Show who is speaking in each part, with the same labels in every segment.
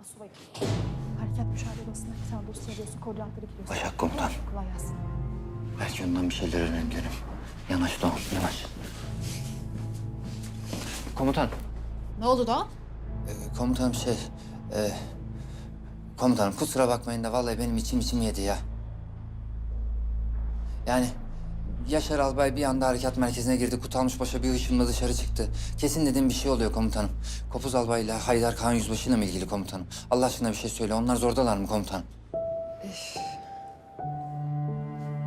Speaker 1: Asubay. Harekat müşahede odasına bir tane dosya yazıyorsun, koordinatları giriyorsun.
Speaker 2: Başak komutan.
Speaker 1: Kolay gelsin.
Speaker 2: Belki ondan bir şeyler öğrenebilirim. Yanaş Doğan, yanaş. Komutan.
Speaker 1: Ne oldu Doğan?
Speaker 2: e, komutanım şey... E, komutanım kusura bakmayın da vallahi benim içim içim yedi ya. Yani Yaşar Albay bir anda harekat merkezine girdi. Kutalmış başa bir ışınla dışarı çıktı. Kesin dediğim bir şey oluyor komutanım. Kopuz Albay ile Haydar Kaan Yüzbaşı'yla mı ilgili komutanım? Allah aşkına bir şey söyle. Onlar zordalar mı komutanım?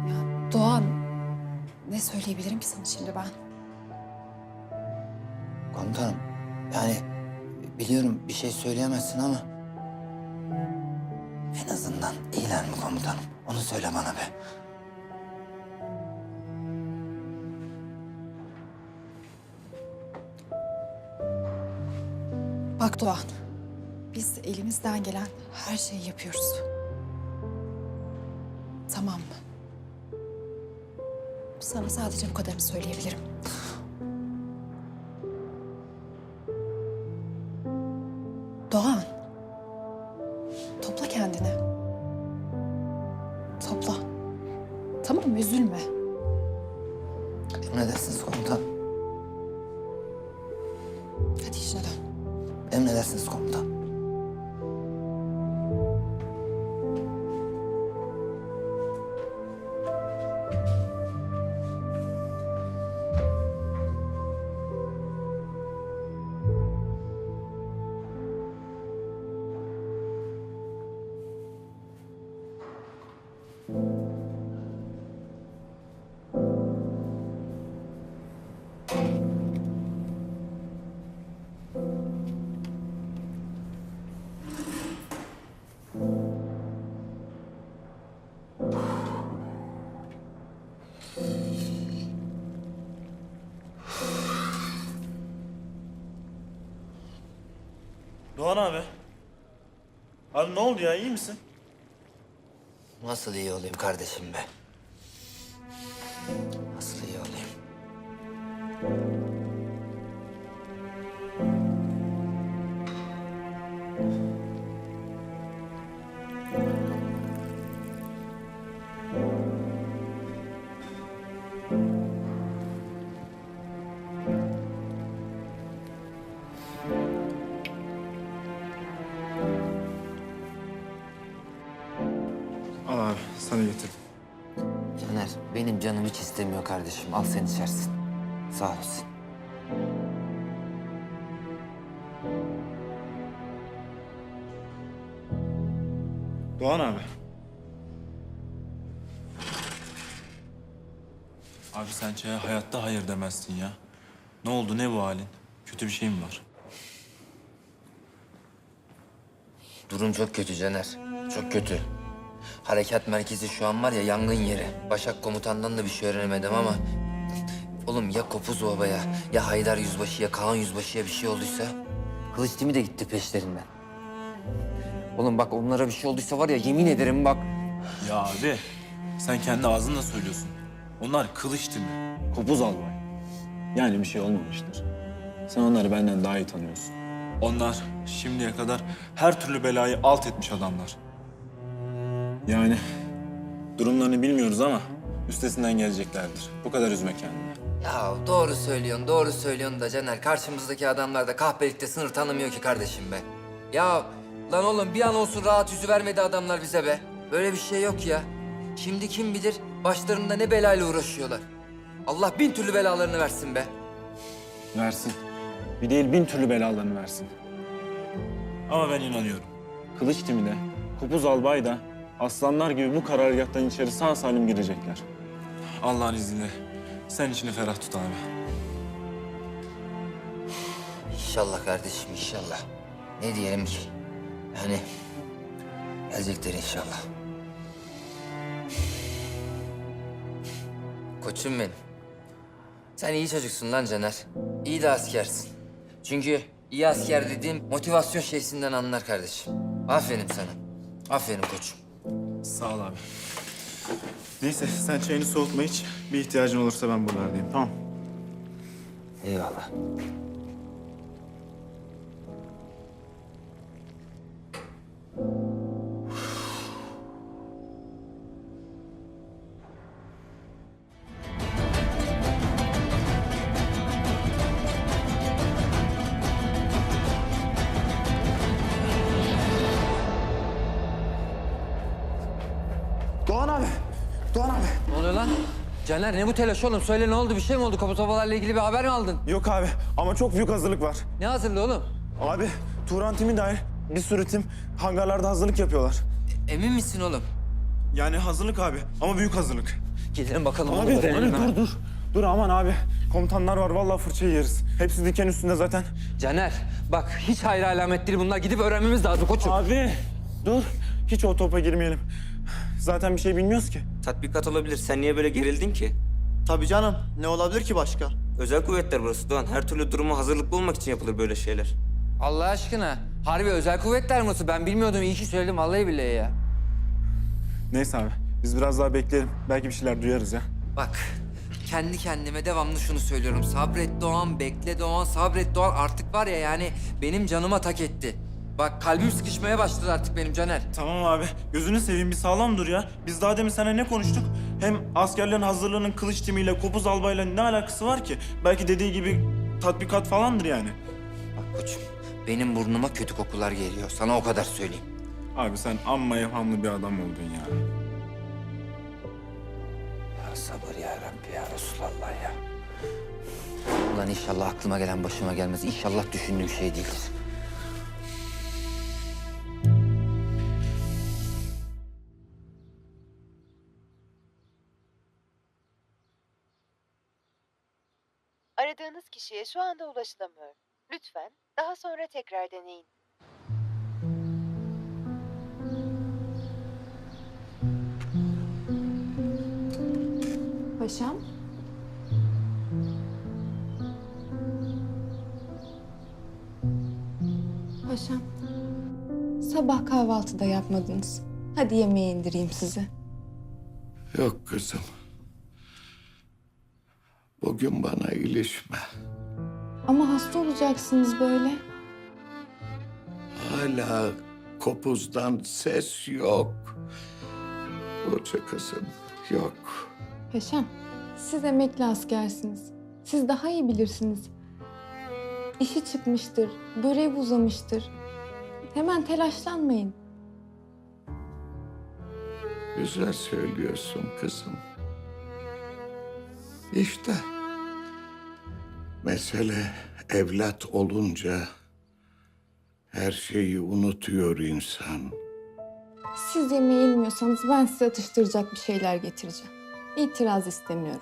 Speaker 3: Ya Doğan, ne söyleyebilirim ki sana şimdi ben?
Speaker 2: Komutanım yani biliyorum bir şey söyleyemezsin ama... En azından iyiler mi komutanım? Onu söyle bana be.
Speaker 3: Bak Doğan, biz elimizden gelen her şeyi yapıyoruz. Tamam mı? Sana sadece bu kadarını söyleyebilirim. Doğan, topla kendini. Topla. Tamam mı? Üzülme.
Speaker 2: Emredersiniz komutan.
Speaker 3: Hadi işine dön.
Speaker 2: Emredersiniz komutan.
Speaker 4: Doğan abi. Abi ne oldu ya iyi misin?
Speaker 2: Nasıl iyi olayım kardeşim be? Nasıl iyi olayım?
Speaker 4: Sana getirdim.
Speaker 2: Caner benim canım hiç istemiyor kardeşim. Al sen içersin. Sağ olasın.
Speaker 4: Doğan abi. Abi sen çaya hayatta hayır demezsin ya. Ne oldu ne bu halin? Kötü bir şey mi var?
Speaker 2: Durum çok kötü Caner. Çok kötü. Harekat merkezi şu an var ya yangın yeri. Başak komutandan da bir şey öğrenemedim ama... Oğlum ya Kopuz Baba'ya, ya Haydar Yüzbaşı'ya, Kaan Yüzbaşı'ya bir şey olduysa... Kılıç Timi de gitti peşlerinden. Oğlum bak onlara bir şey olduysa var ya yemin ederim bak...
Speaker 4: Ya abi sen kendi ağzınla söylüyorsun. Onlar kılıç mi?
Speaker 5: Kopuz albay. Yani bir şey olmamıştır. Sen onları benden daha iyi tanıyorsun.
Speaker 4: Onlar şimdiye kadar her türlü belayı alt etmiş adamlar.
Speaker 5: Yani durumlarını bilmiyoruz ama üstesinden geleceklerdir. Bu kadar üzme kendini.
Speaker 2: Ya doğru söylüyorsun, doğru söylüyorsun da Caner. Karşımızdaki adamlar da kahpelikte sınır tanımıyor ki kardeşim be. Ya lan oğlum bir an olsun rahat yüzü vermedi adamlar bize be. Böyle bir şey yok ya. Şimdi kim bilir başlarında ne belayla uğraşıyorlar. Allah bin türlü belalarını versin be.
Speaker 5: Versin. Bir değil bin türlü belalarını versin.
Speaker 4: Ama ben inanıyorum.
Speaker 5: Kılıç timi de, Kopuz albay da aslanlar gibi bu karargâhtan içeri sağ salim girecekler.
Speaker 4: Allah'ın izniyle sen içini ferah tut abi.
Speaker 2: İnşallah kardeşim inşallah. Ne diyelim ki? Yani gelecekler inşallah. Koçum benim. Sen iyi çocuksun lan Caner. İyi de askersin. Çünkü iyi asker dediğim motivasyon şeysinden anlar kardeşim. Aferin sana. Aferin koçum.
Speaker 4: Sağ ol abi. Neyse sen çayını soğutma iç. Bir ihtiyacın olursa ben buralardayım tamam
Speaker 2: Eyvallah.
Speaker 4: Doğan abi.
Speaker 2: Ne oluyor lan? Caner ne bu telaş oğlum? Söyle ne oldu? Bir şey mi oldu? Kapı sobalarla ilgili bir haber mi aldın?
Speaker 4: Yok abi ama çok büyük hazırlık var.
Speaker 2: Ne hazırlığı oğlum?
Speaker 4: Abi Turan timi dahil bir sürü tim hangarlarda hazırlık yapıyorlar.
Speaker 2: Emin misin oğlum?
Speaker 4: Yani hazırlık abi ama büyük hazırlık.
Speaker 2: Gidelim bakalım.
Speaker 4: Abi,
Speaker 2: oğlum,
Speaker 4: abi dur dur. Dur aman abi. Komutanlar var vallahi fırçayı yeriz. Hepsi diken üstünde zaten.
Speaker 2: Caner bak hiç hayra alamet değil bunlar. Gidip öğrenmemiz lazım koçum.
Speaker 4: Abi dur. Hiç o topa girmeyelim. Zaten bir şey bilmiyoruz ki.
Speaker 6: Tatbikat olabilir. Sen niye böyle gerildin ki?
Speaker 7: Tabii canım. Ne olabilir ki başka?
Speaker 6: Özel kuvvetler burası Doğan. Her türlü duruma hazırlıklı olmak için yapılır böyle şeyler.
Speaker 2: Allah aşkına. Harbi özel kuvvetler mi burası? Ben bilmiyordum. İyi ki söyledim vallahi billahi ya.
Speaker 4: Neyse abi. Biz biraz daha bekleyelim. Belki bir şeyler duyarız ya.
Speaker 2: Bak kendi kendime devamlı şunu söylüyorum. Sabret Doğan, bekle Doğan, sabret Doğan. Artık var ya yani benim canıma tak etti. Bak kalbim sıkışmaya başladı artık benim Caner.
Speaker 4: Tamam abi. Gözünü seveyim bir sağlam dur ya. Biz daha demin sana ne konuştuk? Hem askerlerin hazırlığının kılıç timiyle, kopuz albayla ne alakası var ki? Belki dediği gibi tatbikat falandır yani.
Speaker 2: Bak koçum benim burnuma kötü kokular geliyor. Sana o kadar söyleyeyim.
Speaker 5: Abi sen amma yapamlı bir adam oldun ya.
Speaker 2: Ya sabır ya Rabbi ya Resulallah ya. Ulan inşallah aklıma gelen başıma gelmez. İnşallah düşündüğüm şey değildir.
Speaker 8: Kişiye şu anda ulaşılamıyor. Lütfen daha sonra tekrar deneyin.
Speaker 3: Paşam. Paşam. Sabah kahvaltıda yapmadınız. Hadi yemeğe indireyim sizi.
Speaker 9: Yok kızım. Bugün bana ilişme.
Speaker 3: Ama hasta olacaksınız böyle.
Speaker 9: Hala kopuzdan ses yok. Burcu kızım yok.
Speaker 3: Paşam, siz emekli askersiniz. Siz daha iyi bilirsiniz. İşi çıkmıştır, görev uzamıştır. Hemen telaşlanmayın.
Speaker 9: Güzel söylüyorsun kızım. İşte mesele evlat olunca her şeyi unutuyor insan.
Speaker 3: Siz yemeğe inmiyorsanız ben size atıştıracak bir şeyler getireceğim. İtiraz istemiyorum.